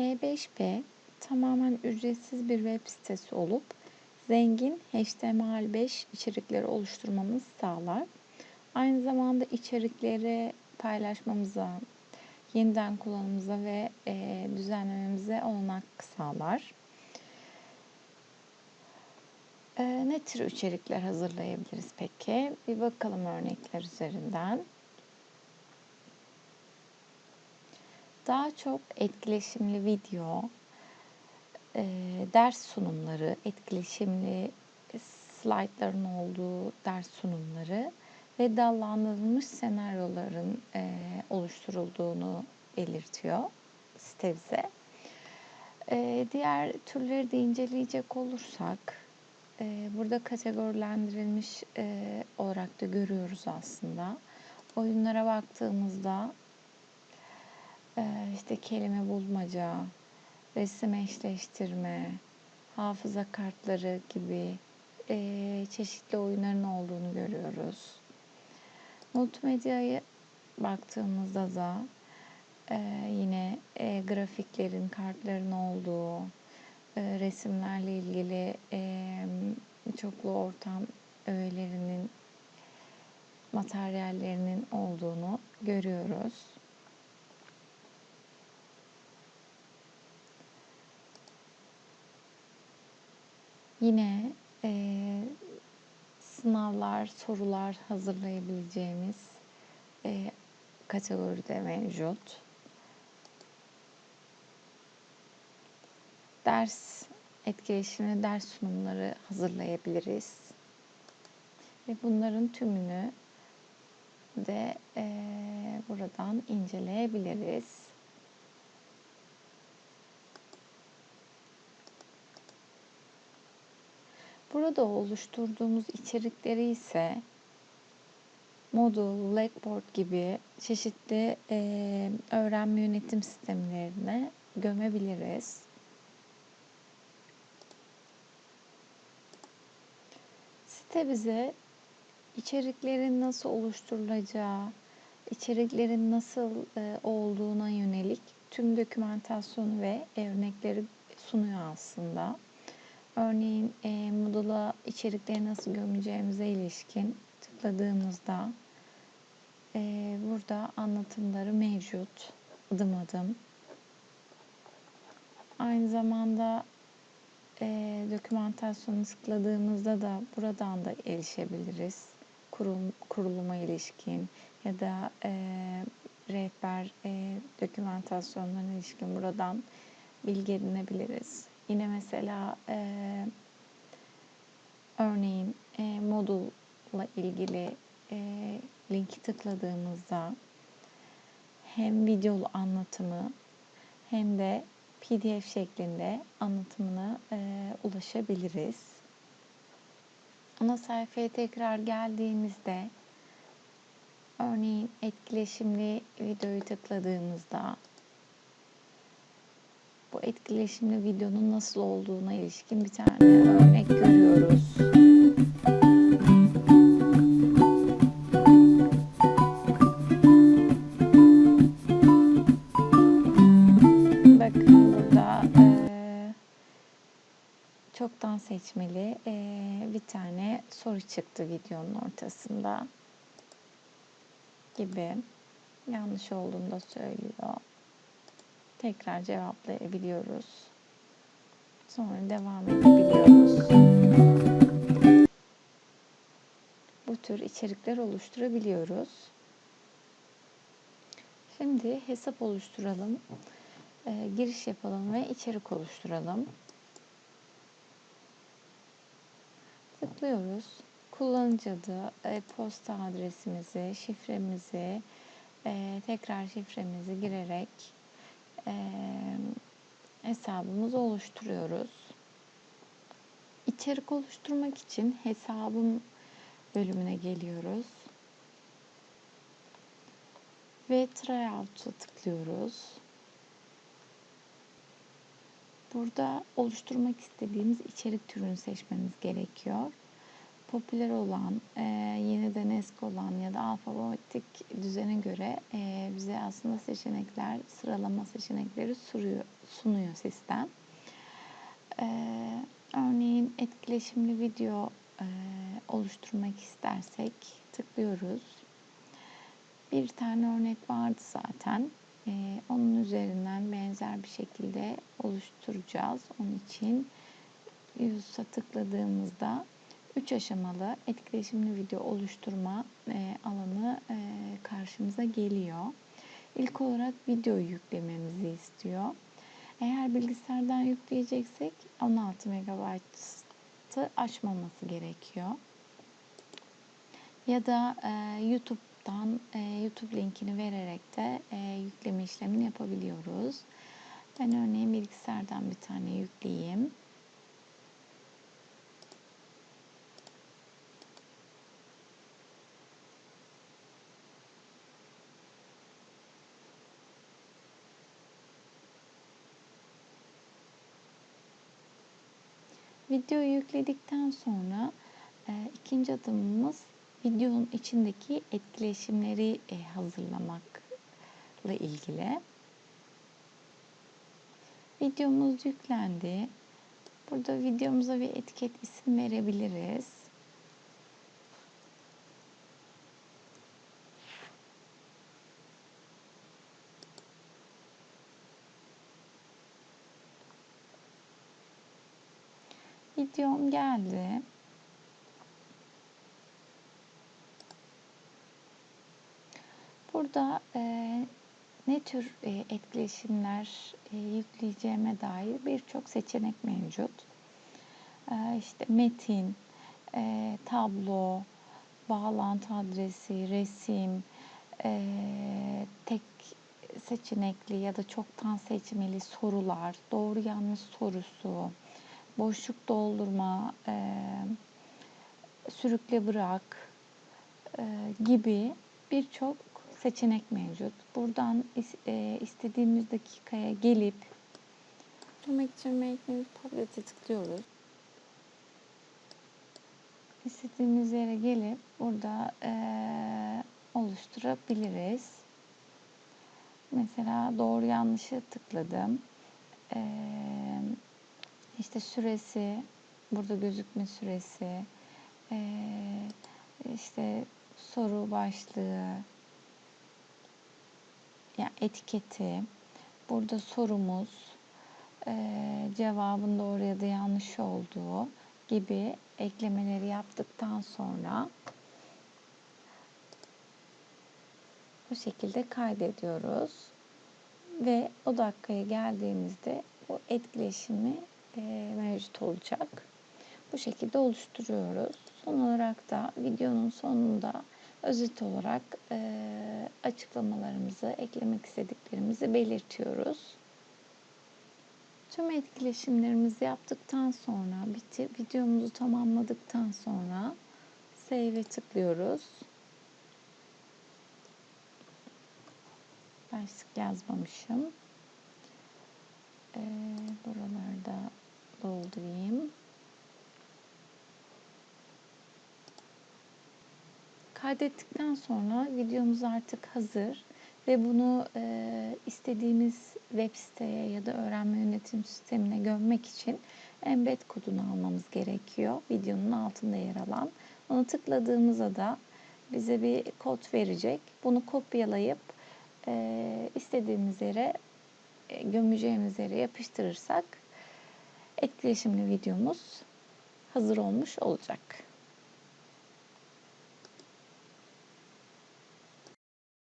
H5P tamamen ücretsiz bir web sitesi olup zengin HTML5 içerikleri oluşturmamızı sağlar. Aynı zamanda içerikleri paylaşmamıza, yeniden kullanımımıza ve e, düzenlememize olanak sağlar. E, ne tür içerikler hazırlayabiliriz peki? Bir bakalım örnekler üzerinden. Daha çok etkileşimli video, e, ders sunumları, etkileşimli slaytların olduğu ders sunumları ve dallandırılmış senaryoların e, oluşturulduğunu belirtiyor site bize. E, diğer türleri de inceleyecek olursak e, burada kategorilendirilmiş e, olarak da görüyoruz aslında. Oyunlara baktığımızda işte kelime bulmaca, resim eşleştirme, hafıza kartları gibi e, çeşitli oyunların olduğunu görüyoruz. Multimedyaya baktığımızda da e, yine e, grafiklerin, kartların olduğu, resimlerle ilgili çoklu ortam öğelerinin, materyallerinin olduğunu görüyoruz. Yine e, sınavlar, sorular hazırlayabileceğimiz e, kategoride mevcut. Ders etkileşimli ders sunumları hazırlayabiliriz. Ve bunların tümünü de e, buradan inceleyebiliriz. Burada oluşturduğumuz içerikleri ise Moodle, Blackboard gibi çeşitli e, öğrenme yönetim sistemlerine gömebiliriz. Site bize içeriklerin nasıl oluşturulacağı, içeriklerin nasıl e, olduğuna yönelik tüm dokümantasyonu ve örnekleri sunuyor aslında. Örneğin e, Moodle'a içerikleri nasıl gömeceğimize ilişkin tıkladığımızda e, burada anlatımları mevcut adım adım. Aynı zamanda e, dokümantasyonu tıkladığımızda da buradan da erişebiliriz. Kurum, kuruluma ilişkin ya da e, rehber e, dokümantasyonlarına ilişkin buradan bilgi edinebiliriz. Yine mesela e, örneğin e, modula ilgili e, linki tıkladığımızda hem videolu anlatımı hem de PDF şeklinde anlatımına e, ulaşabiliriz. Ana sayfaya tekrar geldiğimizde örneğin etkileşimli videoyu tıkladığımızda bu etkileşimli videonun nasıl olduğuna ilişkin bir tane örnek görüyoruz. Bakın burada e, çoktan seçmeli e, bir tane soru çıktı videonun ortasında gibi. Yanlış olduğunu da söylüyor tekrar cevaplayabiliyoruz. Sonra devam edebiliyoruz. Bu tür içerikler oluşturabiliyoruz. Şimdi hesap oluşturalım. E, giriş yapalım ve içerik oluşturalım. Tıklıyoruz. Kullanıcı adı, e-posta adresimizi, şifremizi, e, tekrar şifremizi girerek e, hesabımızı oluşturuyoruz. İçerik oluşturmak için hesabım bölümüne geliyoruz. Ve tryout'a tıklıyoruz. Burada oluşturmak istediğimiz içerik türünü seçmemiz gerekiyor. Popüler olan, e, yeniden eski olan ya da alfabetik düzene göre e, bize aslında seçenekler, sıralama seçenekleri sunuyor, sunuyor sistem. E, örneğin etkileşimli video e, oluşturmak istersek tıklıyoruz. Bir tane örnek vardı zaten. E, onun üzerinden benzer bir şekilde oluşturacağız. Onun için Use'a tıkladığımızda 3 aşamalı etkileşimli video oluşturma e, alanı e, karşımıza geliyor. İlk olarak videoyu yüklememizi istiyor. Eğer bilgisayardan yükleyeceksek 16 MB'ı aşmaması gerekiyor. Ya da e, YouTube'dan e, YouTube linkini vererek de e, yükleme işlemini yapabiliyoruz. Ben örneğin bilgisayardan bir tane yükleyeyim. Videoyu yükledikten sonra e, ikinci adımımız videonun içindeki etkileşimleri e, hazırlamakla ilgili. Videomuz yüklendi. Burada videomuza bir etiket isim verebiliriz. Videom geldi. Burada e, ne tür e, etkileşimler e, yükleyeceğime dair birçok seçenek mevcut. E, işte metin, e, tablo, bağlantı adresi, resim, e, tek seçenekli ya da çoktan seçmeli sorular, doğru yanlış sorusu, boşluk doldurma, e, sürükle bırak e, gibi birçok seçenek mevcut. Buradan e, istediğimiz dakikaya gelip Tırmak için Make Tablet'e tıklıyoruz. İstediğimiz yere gelip burada e, oluşturabiliriz. Mesela doğru yanlışı tıkladım. Eee işte süresi, burada gözükme süresi, işte soru başlığı, yani etiketi, burada sorumuz, cevabın doğru ya da yanlış olduğu gibi eklemeleri yaptıktan sonra bu şekilde kaydediyoruz ve o dakikaya geldiğimizde bu etkileşimi e, mevcut olacak. Bu şekilde oluşturuyoruz. Son olarak da videonun sonunda özet olarak e, açıklamalarımızı, eklemek istediklerimizi belirtiyoruz. Tüm etkileşimlerimizi yaptıktan sonra, bitir, videomuzu tamamladıktan sonra Save'e tıklıyoruz. Başlık yazmamışım. Ee, buralarda doldurayım. Kaydettikten sonra videomuz artık hazır ve bunu e, istediğimiz web siteye ya da öğrenme yönetim sistemine gömmek için embed kodunu almamız gerekiyor. Videonun altında yer alan. Onu tıkladığımızda da bize bir kod verecek. Bunu kopyalayıp e, istediğimiz yere e, gömeceğimiz yere yapıştırırsak etkileşimli videomuz hazır olmuş olacak.